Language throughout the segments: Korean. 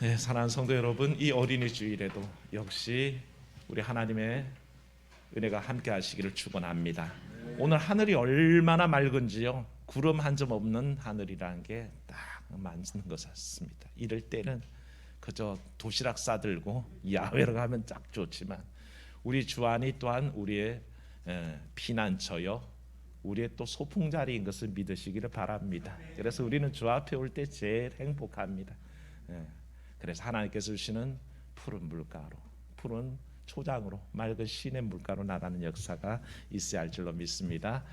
네, 사랑하는 성도 여러분, 이 어린이 주일에도 역시 우리 하나님의 은혜가 함께 하시기를 축원합니다. 오늘 하늘이 얼마나 맑은지요. 구름 한 점 없는 하늘이라는 게 딱 맞는 것 같습니다. 이럴 때는 그저 도시락 싸들고 야외로 가면 딱 좋지만 우리 주안이 또한 우리의 에, 피난처요. 우리의 또 소풍자리인 것을 믿으시기를 바랍니다. 그래서 우리는 주 앞에 올 때 제일 행복합니다. 예. 그래서 하나님께서 주시는 푸른 물가로 푸른 초장으로 맑은 시내 물가로 나가는 역사가 있어야 할 줄로 믿습니다.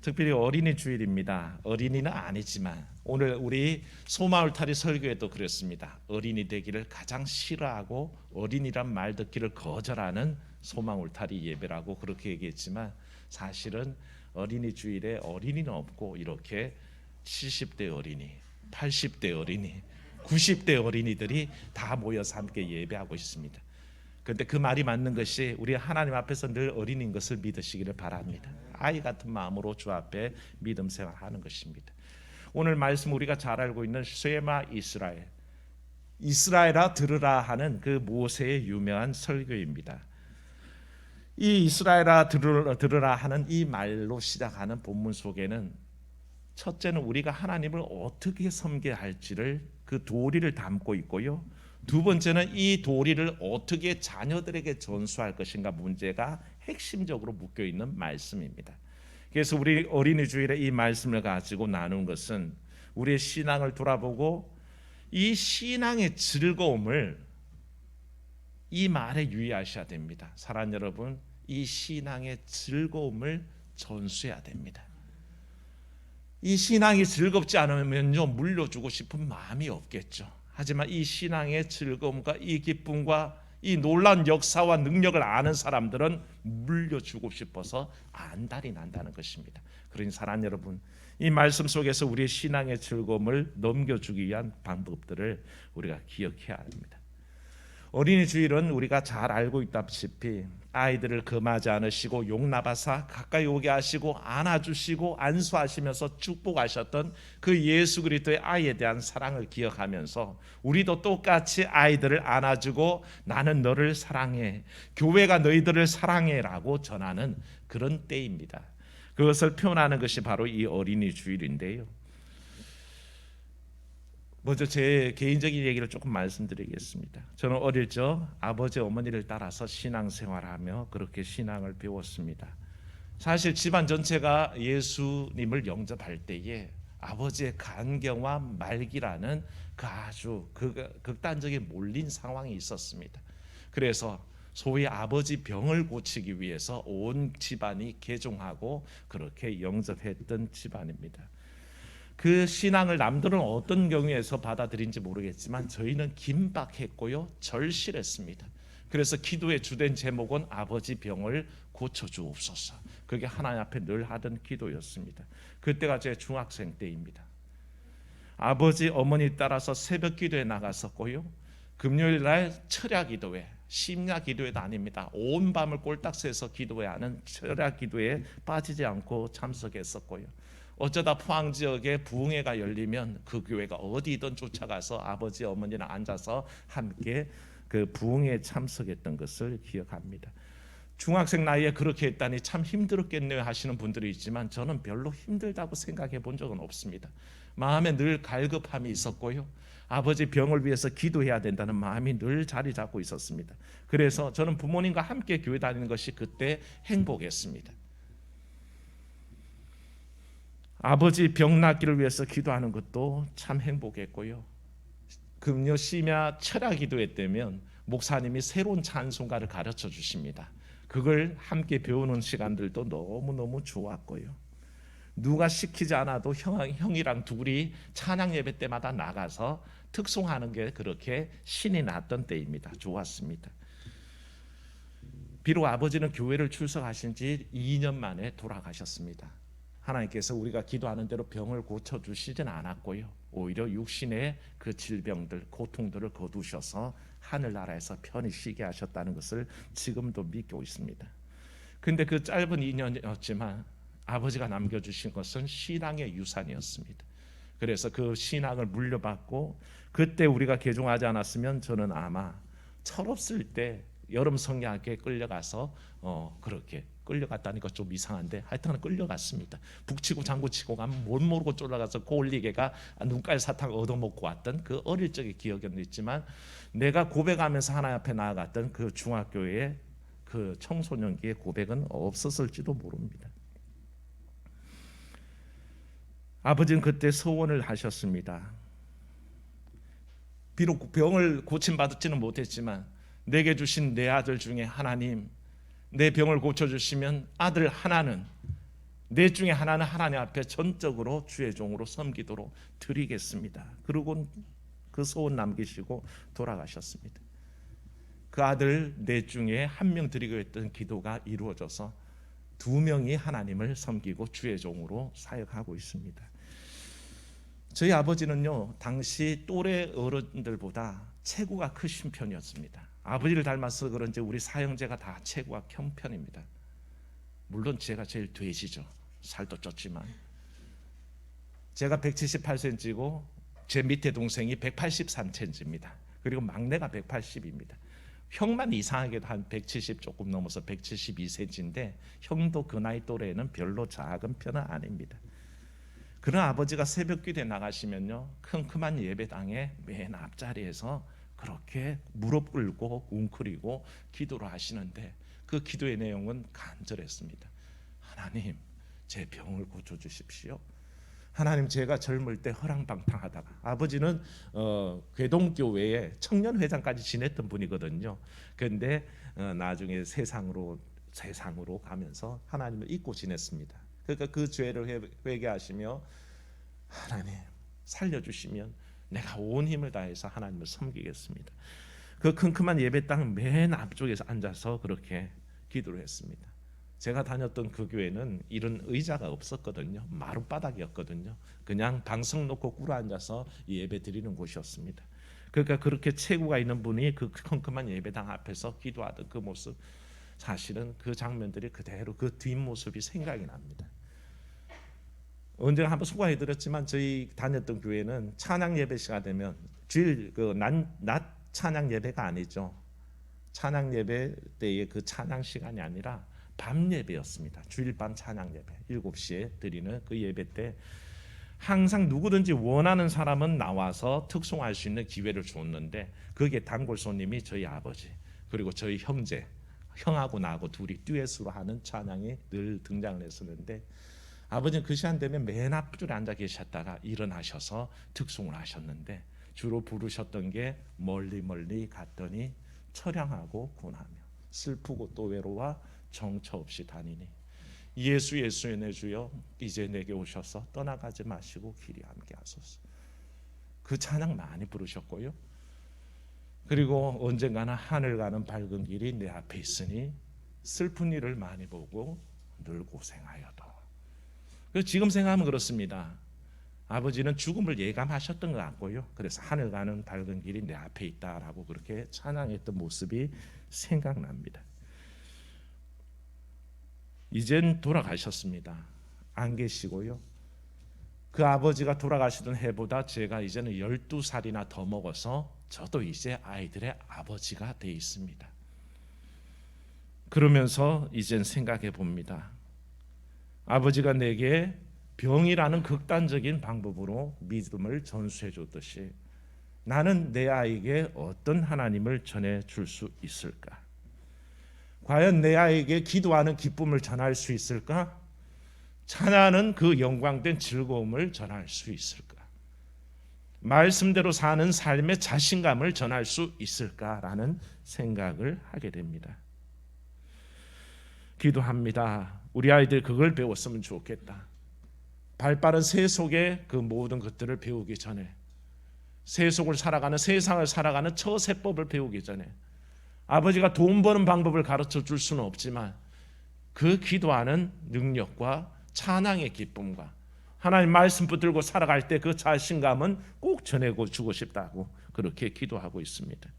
특별히 어린이 주일입니다. 어린이는 아니지만 오늘 우리 소마을타리 설교에도 그랬습니다. 어린이 되기를 가장 싫어하고 어린이란 말 듣기를 거절하는 소망울타리 예배라고 그렇게 얘기했지만 사실은 어린이 주일에 어린이는 없고 이렇게 70대 어린이, 80대 어린이, 90대 어린이들이 다 모여서 함께 예배하고 있습니다. 그런데 그 말이 맞는 것이 우리 하나님 앞에서 늘 어린인 것을 믿으시기를 바랍니다. 아이 같은 마음으로 주 앞에 믿음 생활하는 것입니다. 오늘 말씀 우리가 잘 알고 있는 쉐마 이스라엘, 이스라엘아 들으라 하는 그 모세의 유명한 설교입니다. 이 이스라엘아 들으라, 하는 이 말로 시작하는 본문 속에는 첫째는 우리가 하나님을 어떻게 섬겨야 할지를 그 도리를 담고 있고요. 두 번째는 이 도리를 어떻게 자녀들에게 전수할 것인가 문제가 핵심적으로 묶여 있는 말씀입니다. 그래서 우리 어린이 주일에 이 말씀을 가지고 나눈 것은 우리의 신앙을 돌아보고 이 신앙의 즐거움을 이 말에 유의하셔야 됩니다. 사랑 여러분, 이 신앙의 즐거움을 전수해야 됩니다. 이 신앙이 즐겁지 않으면요 물려주고 싶은 마음이 없겠죠. 하지만 이 신앙의 즐거움과 이 기쁨과 이 놀라운 역사와 능력을 아는 사람들은 물려주고 싶어서 안달이 난다는 것입니다. 그러니 사랑 여러분, 이 말씀 속에서 우리의 신앙의 즐거움을 넘겨주기 위한 방법들을 우리가 기억해야 합니다. 어린이 주일은 우리가 잘 알고 있다시피 아이들을 금하지 않으시고 용납하사 가까이 오게 하시고 안아주시고 안수하시면서 축복하셨던 그 예수 그리스도의 아이에 대한 사랑을 기억하면서 우리도 똑같이 아이들을 안아주고 나는 너를 사랑해 교회가 너희들을 사랑해라고 전하는 그런 때입니다. 그것을 표현하는 것이 바로 이 어린이 주일인데요. 먼저 제 개인적인 얘기를 조금 말씀드리겠습니다. 저는 어릴 적 아버지 어머니를 따라서 신앙생활하며 그렇게 신앙을 배웠습니다. 사실 집안 전체가 예수님을 영접할 때에 아버지의 간경과 말기라는 그 아주 극단적인 몰린 상황이 있었습니다. 그래서 소위 아버지 병을 고치기 위해서 온 집안이 개종하고 그렇게 영접했던 집안입니다. 그 신앙을 남들은 어떤 경우에서 받아들인지 모르겠지만 저희는 긴박했고요 절실했습니다. 그래서 기도의 주된 제목은 아버지 병을 고쳐 주옵소서. 그게 하나님 앞에 늘 하던 기도였습니다. 그때가 제 중학생 때입니다. 아버지 어머니 따라서 새벽 기도에 나갔었고요. 금요일 날 철야 기도회, 심야 기도회도 아닙니다. 온 밤을 꼴딱 새서 기도해야 하는 철야 기도에 빠지지 않고 참석했었고요. 어쩌다 포항 지역에 부흥회가 열리면 그 교회가 어디든 쫓아가서 아버지 어머니랑 앉아서 함께 그 부흥회에 참석했던 것을 기억합니다. 중학생 나이에 그렇게 했다니 참 힘들었겠네요 하시는 분들이 있지만 저는 별로 힘들다고 생각해 본 적은 없습니다. 마음에 늘 갈급함이 있었고요. 아버지 병을 위해서 기도해야 된다는 마음이 늘 자리 잡고 있었습니다. 그래서 저는 부모님과 함께 교회 다니는 것이 그때 행복했습니다. 아버지 병 낫기를 위해서 기도하는 것도 참 행복했고요. 금요 심야 철야 기도회 때면 목사님이 새로운 찬송가를 가르쳐 주십니다. 그걸 함께 배우는 시간들도 너무너무 좋았고요. 누가 시키지 않아도 형, 형이랑 둘이 찬양 예배 때마다 나가서 특송하는 게 그렇게 신이 났던 때입니다. 좋았습니다. 비록 아버지는 교회를 출석하신 지 2년 만에 돌아가셨습니다. 하나님께서 우리가 기도하는 대로 병을 고쳐 주시진 않았고요. 오히려 육신의 그 질병들, 고통들을 거두셔서 하늘나라에서 편히 쉬게 하셨다는 것을 지금도 믿고 있습니다. 근데 그 짧은 2년이었지만 아버지가 남겨 주신 것은 신앙의 유산이었습니다. 그래서 그 신앙을 물려받고 그때 우리가 개종하지 않았으면 저는 아마 철없을 때 여름 성경학교에 끌려가서 어 그렇게 끌려갔다니까 좀 이상한데 하여튼 끌려갔습니다. 북치고 장구치고 가면 못 모르고 쫄아가서 고올리개가 눈깔 사탕 얻어먹고 왔던 그 어릴 적의 기억은 있지만 내가 고백하면서 하나님 앞에 나아갔던 그 중학교의 그 청소년기의 고백은 없었을지도 모릅니다. 아버지는 그때 소원을 하셨습니다. 비록 병을 고침받지는 못했지만 내게 주신 내 아들 중에 하나님 내 병을 고쳐 주시면 아들 하나는 내 중에 하나는 하나님 앞에 전적으로 주의 종으로 섬기도록 드리겠습니다. 그리고 그 소원 남기시고 돌아가셨습니다. 그 아들 넷 중에 한 명 드리고 했던 기도가 이루어져서 두 명이 하나님을 섬기고 주의 종으로 사역하고 있습니다. 저희 아버지는요 당시 또래 어른들보다 체구가 크신 편이었습니다. 아버지를 닮아서 그런지 우리 사형제가 다 체구가 큰 편입니다. 물론 제가 제일 돼지죠. 살도 쪘지만 제가 178cm고 제 밑에 동생이 183cm입니다. 그리고 막내가 180입니다. 형만 이상하게도 한 170 조금 넘어서 172cm인데 형도 그 나이 또래는 별로 작은 편은 아닙니다. 그런 아버지가 새벽 기도에 나가시면요 큼큼한 예배당에 맨 앞자리에서 그렇게 무릎 꿇고 웅크리고 기도를 하시는데 그 기도의 내용은 간절했습니다. 하나님 제 병을 고쳐 주십시오. 하나님 제가 젊을 때 허랑방탕하다가 아버지는 어, 괴동교회에 청년회장까지 지냈던 분이거든요. 그런데 어, 나중에 세상으로 세상으로 가면서 하나님을 잊고 지냈습니다. 그러니까 그 죄를 회- 회개하시며 하나님 살려주시면 내가 온 힘을 다해서 하나님을 섬기겠습니다. 그 큼큼한 예배당 맨 앞쪽에서 앉아서 그렇게 기도를 했습니다. 제가 다녔던 그 교회는 이런 의자가 없었거든요. 마룻바닥이었거든요. 그냥 방석 놓고 꿇어 앉아서 예배 드리는 곳이었습니다. 그러니까 그렇게 체구가 있는 분이 그 컴컴한 예배당 앞에서 기도하던 그 모습 사실은 그 장면들이 그대로 그 뒷모습이 생각이 납니다. 언제가 한번 소개해 드렸지만 저희 다녔던 교회는 찬양 예배 시간 되면 주일 그낮 찬양 예배가 아니죠. 찬양 예배 때의 그 찬양 시간이 아니라 밤 예배였습니다. 주일 밤 찬양 예배 7시에 드리는 그 예배 때 항상 누구든지 원하는 사람은 나와서 특송할 수 있는 기회를 줬는데 그게 단골 손님이 저희 아버지 그리고 저희 형제 형하고 나하고 둘이 듀엣으로 하는 찬양이 늘 등장을 했었는데 아버지는 그 시간 되면 맨 앞줄에 앉아 계셨다가 일어나셔서 특송을 하셨는데 주로 부르셨던 게 멀리 멀리 갔더니 처량하고 고나며 슬프고 또 외로워 정처 없이 다니니. 예수 예수의 내 주여 이제 내게 오셔서 떠나가지 마시고 길이 함께 하소서. 그 찬양 많이 부르셨고요. 그리고 언젠가는 하늘 가는 밝은 길이 내 앞에 있으니 슬픈 일을 많이 보고 늘 고생하여도 그래서 지금 생각하면 그렇습니다. 아버지는 죽음을 예감하셨던 것 같고요. 그래서 하늘 가는 밝은 길이 내 앞에 있다라고 그렇게 찬양했던 모습이 생각납니다. 이젠 돌아가셨습니다. 안 계시고요. 그 아버지가 돌아가시던 해보다 제가 이제는 12살이나 더 먹어서 저도 이제 아이들의 아버지가 돼 있습니다. 그러면서 이젠 생각해 봅니다. 아버지가 내게 병이라는 극단적인 방법으로 믿음을 전수해 줬듯이 나는 내 아이에게 어떤 하나님을 전해 줄 수 있을까? 과연 내 아이에게 기도하는 기쁨을 전할 수 있을까? 찬양하는 그 영광된 즐거움을 전할 수 있을까? 말씀대로 사는 삶의 자신감을 전할 수 있을까라는 생각을 하게 됩니다. 기도합니다. 우리 아이들 그걸 배웠으면 좋겠다. 발빠른 세속의 그 모든 것들을 배우기 전에 세속을 살아가는 세상을 살아가는 처세법을 배우기 전에 아버지가 돈 버는 방법을 가르쳐 줄 수는 없지만 그 기도하는 능력과 찬양의 기쁨과 하나님 말씀 붙들고 살아갈 때 그 자신감은 꼭 전해고 주고 싶다고 그렇게 기도하고 있습니다.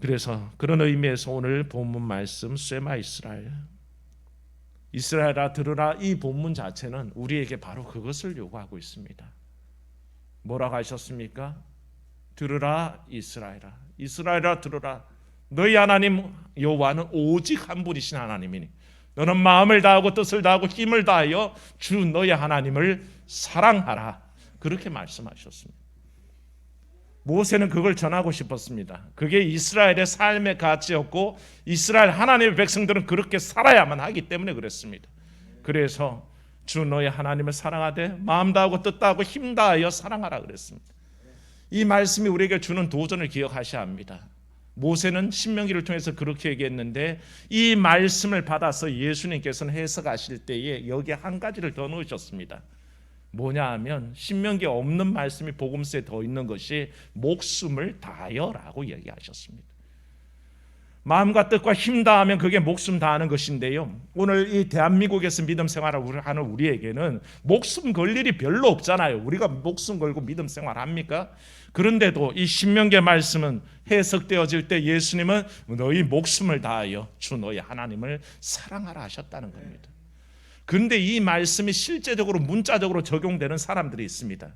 그래서 그런 의미에서 오늘 본문 말씀 쇠마 이스라엘 이스라엘아 들으라 이 본문 자체는 우리에게 바로 그것을 요구하고 있습니다. 뭐라고 하셨습니까? 들으라 이스라엘아 이스라엘아 들으라 너희 하나님 여호와는 오직 한 분이신 하나님이니 너는 마음을 다하고 뜻을 다하고 힘을 다하여 주 너희 하나님을 사랑하라 그렇게 말씀하셨습니다. 모세는 그걸 전하고 싶었습니다. 그게 이스라엘의 삶의 가치였고 이스라엘 하나님의 백성들은 그렇게 살아야만 하기 때문에 그랬습니다. 그래서 주 너희 하나님을 사랑하되 마음 다하고 뜻 다하고 힘 다하여 사랑하라 그랬습니다. 이 말씀이 우리에게 주는 도전을 기억하셔야 합니다. 모세는 신명기를 통해서 그렇게 얘기했는데 이 말씀을 받아서 예수님께서는 해석하실 때에 여기 한 가지를 더 넣으셨습니다. 뭐냐 하면 신명기에 없는 말씀이 복음서에 더 있는 것이 목숨을 다하여라고 얘기하셨습니다. 마음과 뜻과 힘 다하면 그게 목숨 다하는 것인데요. 오늘 이 대한민국에서 믿음 생활을 하는 우리에게는 목숨 걸 일이 별로 없잖아요. 우리가 목숨 걸고 믿음 생활 합니까? 그런데도 이 신명계 말씀은 해석되어질 때 예수님은 너희 목숨을 다하여 주 너희 하나님을 사랑하라 하셨다는 겁니다. 그런데 이 말씀이 실제적으로 문자적으로 적용되는 사람들이 있습니다.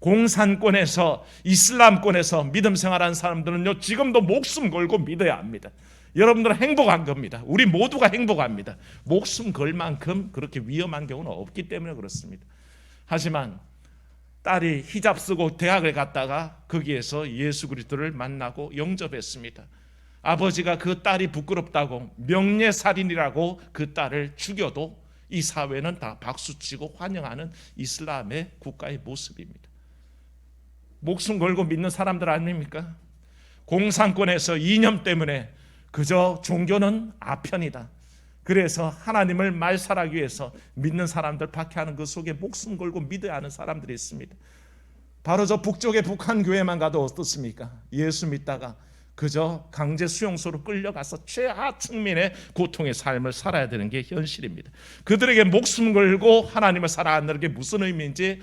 공산권에서 이슬람권에서 믿음 생활하는 사람들은요 지금도 목숨 걸고 믿어야 합니다. 여러분들은 행복한 겁니다. 우리 모두가 행복합니다. 목숨 걸 만큼 그렇게 위험한 경우는 없기 때문에 그렇습니다. 하지만 딸이 히잡 쓰고 대학을 갔다가 거기에서 예수 그리스도를 만나고 영접했습니다. 아버지가 그 딸이 부끄럽다고 명예살인이라고 그 딸을 죽여도 이 사회는 다 박수치고 환영하는 이슬람의 국가의 모습입니다. 목숨 걸고 믿는 사람들 아닙니까? 공산권에서 이념 때문에 그저 종교는 아편이다. 그래서 하나님을 말살하기 위해서 믿는 사람들 박해하는 그 속에 목숨 걸고 믿어야 하는 사람들이 있습니다. 바로 저 북쪽의 북한 교회만 가도 어떻습니까? 예수 믿다가 그저 강제 수용소로 끌려가서 최하층민의 고통의 삶을 살아야 되는 게 현실입니다. 그들에게 목숨 걸고 하나님을 살아가는 게 무슨 의미인지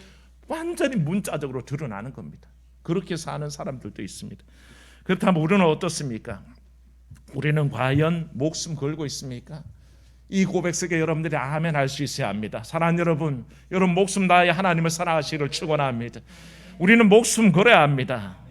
완전히 문자적으로 드러나는 겁니다. 그렇게 사는 사람들도 있습니다. 그렇다면 우리는 어떻습니까? 우리는 과연 목숨 걸고 있습니까? 이 고백 속에 여러분들이 아멘 할 수 있어야 합니다. 사랑하는 여러분, 여러분 목숨 다해 하나님을 사랑하시기를 축원합니다. 우리는 목숨 걸어야 합니다.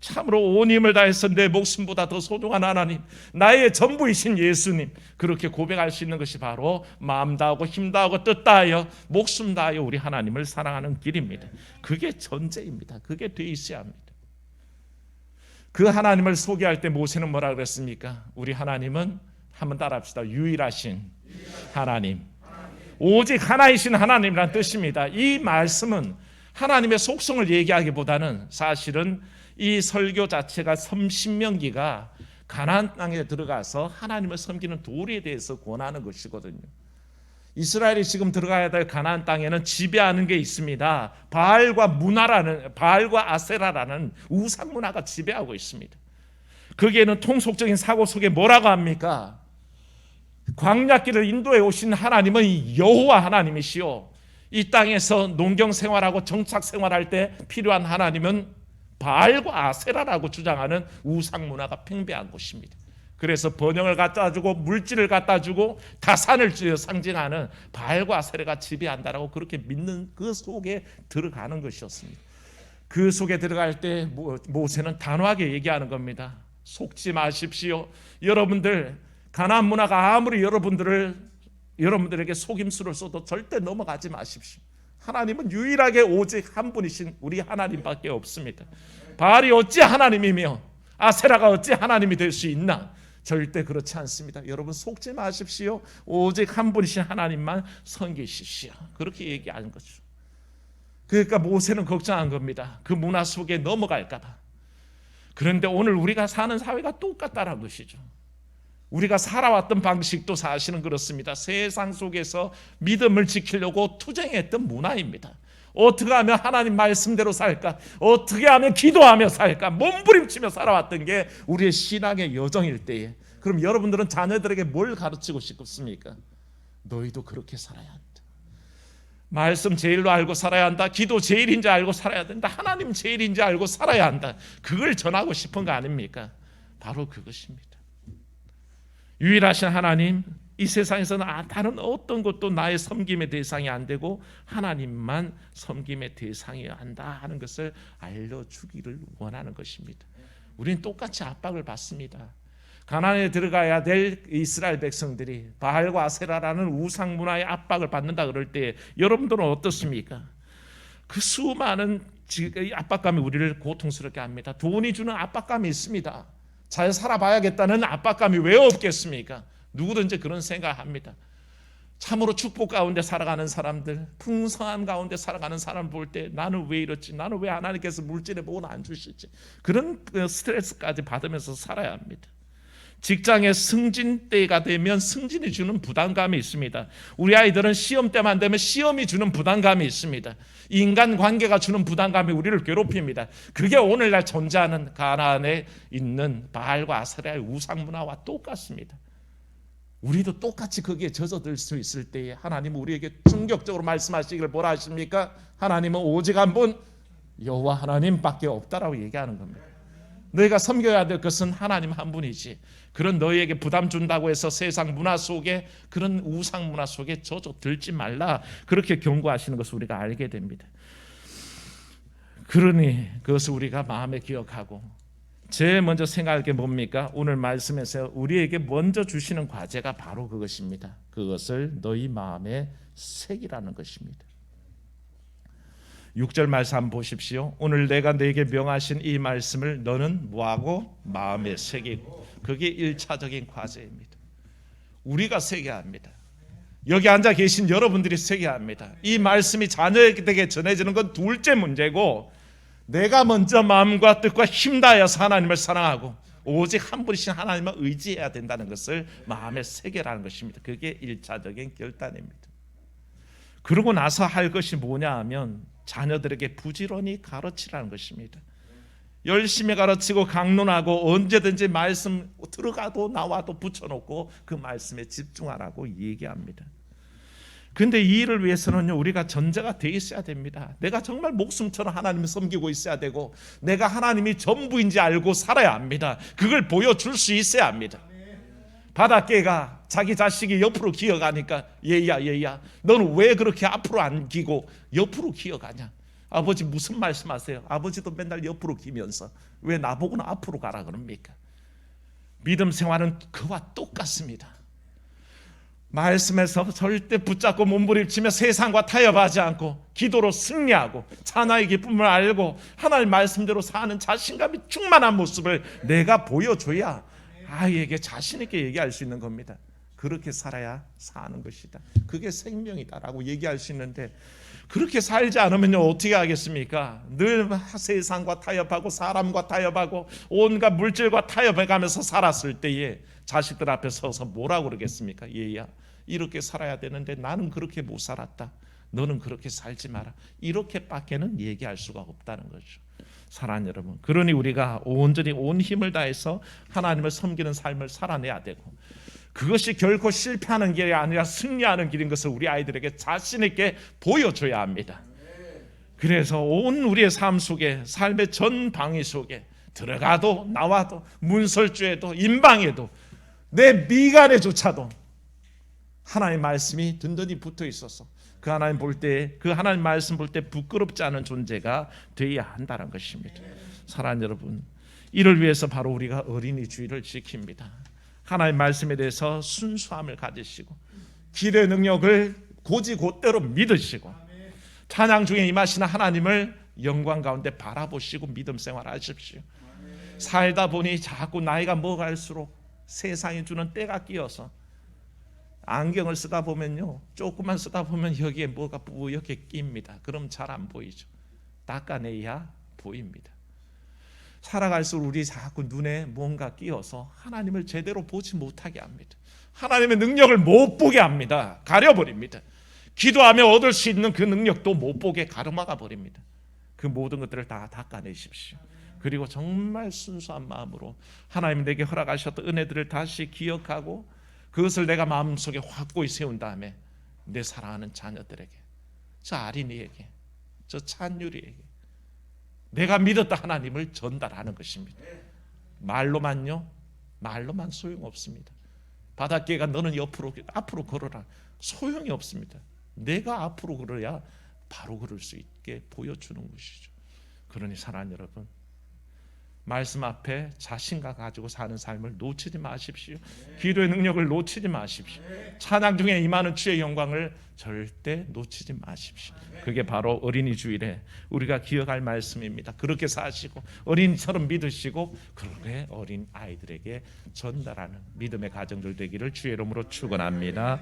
참으로 온 힘을 다해서 내 목숨보다 더 소중한 하나님, 나의 전부이신 예수님, 그렇게 고백할 수 있는 것이 바로 마음 다하고 힘 다하고 뜻 다하여 목숨 다하여 우리 하나님을 사랑하는 길입니다. 그게 전제입니다. 그게 돼 있어야 합니다. 그 하나님을 소개할 때 모세는 뭐라 그랬습니까? 우리 하나님은 한번 따라합시다. 유일하신 하나님. 오직 하나이신 하나님이란 뜻입니다. 이 말씀은 하나님의 속성을 얘기하기보다는 사실은 이 설교 자체가 섬신명기가 가나안 땅에 들어가서 하나님을 섬기는 도리에 대해서 권하는 것이거든요. 이스라엘이 지금 들어가야 될 가나안 땅에는 지배하는 게 있습니다. 바알과 문화라는 바알과 아세라라는 우상 문화가 지배하고 있습니다. 거기에는 통속적인 사고 속에 뭐라고 합니까? 광야길을 인도해 오신 하나님은 여호와 하나님이시요. 이 땅에서 농경 생활하고 정착 생활할 때 필요한 하나님은 바알과 아세라라고 주장하는 우상 문화가 팽배한 곳입니다. 그래서 번영을 갖다 주고 물질을 갖다 주고 다산을 상징하는 바알과 아세라가 지배한다라고 그렇게 믿는 그 속에 들어가는 것이었습니다. 그 속에 들어갈 때 모세는 단호하게 얘기하는 겁니다. 속지 마십시오. 여러분들 가나안 문화가 아무리 여러분들을 여러분들에게 속임수를 써도 절대 넘어가지 마십시오. 하나님은 유일하게 오직 한 분이신 우리 하나님밖에 없습니다. 바알이 어찌 하나님이며 아세라가 어찌 하나님이 될 수 있나? 절대 그렇지 않습니다. 여러분 속지 마십시오. 오직 한 분이신 하나님만 섬기십시오. 그렇게 얘기하는 거죠. 그러니까 모세는 걱정한 겁니다. 그 문화 속에 넘어갈까 봐. 그런데 오늘 우리가 사는 사회가 똑같다는 것이죠. 우리가 살아왔던 방식도 사실은 그렇습니다. 세상 속에서 믿음을 지키려고 투쟁했던 문화입니다. 어떻게 하면 하나님 말씀대로 살까? 어떻게 하면 기도하며 살까? 몸부림치며 살아왔던 게 우리의 신앙의 여정일 때에 그럼 여러분들은 자녀들에게 뭘 가르치고 싶습니까? 너희도 그렇게 살아야 한다. 말씀 제일로 알고 살아야 한다. 기도 제일인지 알고 살아야 된다. 하나님 제일인지 알고 살아야 한다. 그걸 전하고 싶은 거 아닙니까? 바로 그것입니다. 유일하신 하나님, 이 세상에서는 아, 다른 어떤 것도 나의 섬김의 대상이 안 되고 하나님만 섬김의 대상이어야 한다 하는 것을 알려주기를 원하는 것입니다. 우리는 똑같이 압박을 받습니다. 가나안에 들어가야 될 이스라엘 백성들이 바알과 아세라라는 우상 문화의 압박을 받는다 그럴 때 여러분들은 어떻습니까? 그 수많은 압박감이 우리를 고통스럽게 합니다. 돈이 주는 압박감이 있습니다. 잘 살아봐야겠다는 압박감이 왜 없겠습니까? 누구든지 그런 생각합니다. 참으로 축복 가운데 살아가는 사람들, 풍성함 가운데 살아가는 사람 볼 때 나는 왜 이렇지? 나는 왜 하나님께서 물질에 복을 안 주실지? 그런 그 스트레스까지 받으면서 살아야 합니다. 직장의 승진 때가 되면 승진이 주는 부담감이 있습니다. 우리 아이들은 시험 때만 되면 시험이 주는 부담감이 있습니다. 인간 관계가 주는 부담감이 우리를 괴롭힙니다. 그게 오늘날 존재하는 가나안에 있는 바알과 아세라의 우상 문화와 똑같습니다. 우리도 똑같이 거기에 젖어들 수 있을 때에 하나님은 우리에게 충격적으로 말씀하시기를 뭐라 하십니까? 하나님은 오직 한 분 여호와 하나님밖에 없다라고 얘기하는 겁니다. 너희가 섬겨야 될 것은 하나님 한 분이지. 그런 너희에게 부담 준다고 해서 세상 문화 속에 그런 우상 문화 속에 젖어 들지 말라. 그렇게 경고하시는 것을 우리가 알게 됩니다. 그러니 그것을 우리가 마음에 기억하고 제일 먼저 생각할 게 뭡니까? 오늘 말씀에서 우리에게 먼저 주시는 과제가 바로 그것입니다. 그것을 너희 마음에 새기라는 것입니다. 6절 말씀 한번 보십시오. 오늘 내가 너에게 명하신 이 말씀을 너는 뭐하고 마음에 새기고 그게 1차적인 과제입니다. 우리가 새겨야 합니다. 여기 앉아 계신 여러분들이 새겨야 합니다. 이 말씀이 자녀에게 전해지는 건 둘째 문제고 내가 먼저 마음과 뜻과 힘 다하여서 하나님을 사랑하고 오직 한 분이신 하나님을 의지해야 된다는 것을 마음에 새겨라는 것입니다. 그게 1차적인 결단입니다. 그러고 나서 할 것이 뭐냐 하면 자녀들에게 부지런히 가르치라는 것입니다. 열심히 가르치고 강론하고 언제든지 말씀 들어가도 나와도 붙여놓고 그 말씀에 집중하라고 얘기합니다. 근데 이 일을 위해서는요 우리가 전제가 돼 있어야 됩니다. 내가 정말 목숨처럼 하나님을 섬기고 있어야 되고 내가 하나님이 전부인지 알고 살아야 합니다. 그걸 보여줄 수 있어야 합니다. 바닷개가 자기 자식이 옆으로 기어가니까 얘야 얘야 너는 왜 그렇게 앞으로 안 기고 옆으로 기어가냐? 아버지 무슨 말씀하세요? 아버지도 맨날 옆으로 기면서 왜 나보고는 앞으로 가라 그럽니까? 믿음 생활은 그와 똑같습니다. 말씀에서 절대 붙잡고 몸부림치며 세상과 타협하지 않고 기도로 승리하고 찬양의 기쁨을 알고 하나님 말씀대로 사는 자신감이 충만한 모습을 내가 보여줘야 아이에게 자신 있게 얘기할 수 있는 겁니다. 그렇게 살아야 사는 것이다. 그게 생명이다라고 얘기할 수 있는데 그렇게 살지 않으면요 어떻게 하겠습니까? 늘 세상과 타협하고 사람과 타협하고 온갖 물질과 타협해가면서 살았을 때에 자식들 앞에 서서 뭐라고 그러겠습니까? 얘야 이렇게 살아야 되는데 나는 그렇게 못 살았다. 너는 그렇게 살지 마라. 이렇게밖에는 얘기할 수가 없다는 거죠. 사랑하는 여러분, 그러니 우리가 온전히 온 힘을 다해서 하나님을 섬기는 삶을 살아내야 되고 그것이 결코 실패하는 길이 아니라 승리하는 길인 것을 우리 아이들에게 자신 있게 보여줘야 합니다. 그래서 온 우리의 삶 속에 삶의 전 방위 속에 들어가도 나와도 문설주에도 인방에도 내 미간에조차도 하나님 말씀이 든든히 붙어 있어서 그 하나님 볼 때 그 하나님 말씀 볼 때 부끄럽지 않은 존재가 되어야 한다는 것입니다. 사랑하는 여러분, 이를 위해서 바로 우리가 어린이 주의를 지킵니다. 하나님 말씀에 대해서 순수함을 가지시고 길의 능력을 고지 곧대로 믿으시고 찬양 중에 임하시는 하나님을 영광 가운데 바라보시고 믿음 생활하십시오. 살다 보니 자꾸 나이가 먹을수록 세상이 주는 때가 끼어서 안경을 쓰다 보면요 조금만 쓰다 보면 여기에 뭐가 뿌옇게 낍니다. 그럼 잘 안 보이죠. 닦아내야 보입니다. 살아갈수록 우리 자꾸 눈에 뭔가 끼어서 하나님을 제대로 보지 못하게 합니다. 하나님의 능력을 못 보게 합니다. 가려버립니다. 기도하며 얻을 수 있는 그 능력도 못 보게 가로막아 버립니다. 그 모든 것들을 다 닦아내십시오. 그리고 정말 순수한 마음으로 하나님 내게 허락하셨던 은혜들을 다시 기억하고 그것을 내가 마음속에 확고히 세운 다음에 내 사랑하는 자녀들에게 저 아린이에게 저 찬유리에게 내가 믿었던 하나님을 전달하는 것입니다. 말로만요 말로만 소용없습니다. 바닷개가 너는 옆으로 앞으로 걸어라. 소용이 없습니다. 내가 앞으로 걸어야 바로 걸을 수 있게 보여주는 것이죠. 그러니 사랑하는 여러분, 말씀 앞에 자신감 가지고 사는 삶을 놓치지 마십시오. 기도의 능력을 놓치지 마십시오. 찬양 중에 임하는 주의 영광을 절대 놓치지 마십시오. 그게 바로 어린이 주일에 우리가 기억할 말씀입니다. 그렇게 사시고 어린이처럼 믿으시고 그렇게 어린 아이들에게 전달하는 믿음의 가정들 되기를 주의 이름으로 축원합니다.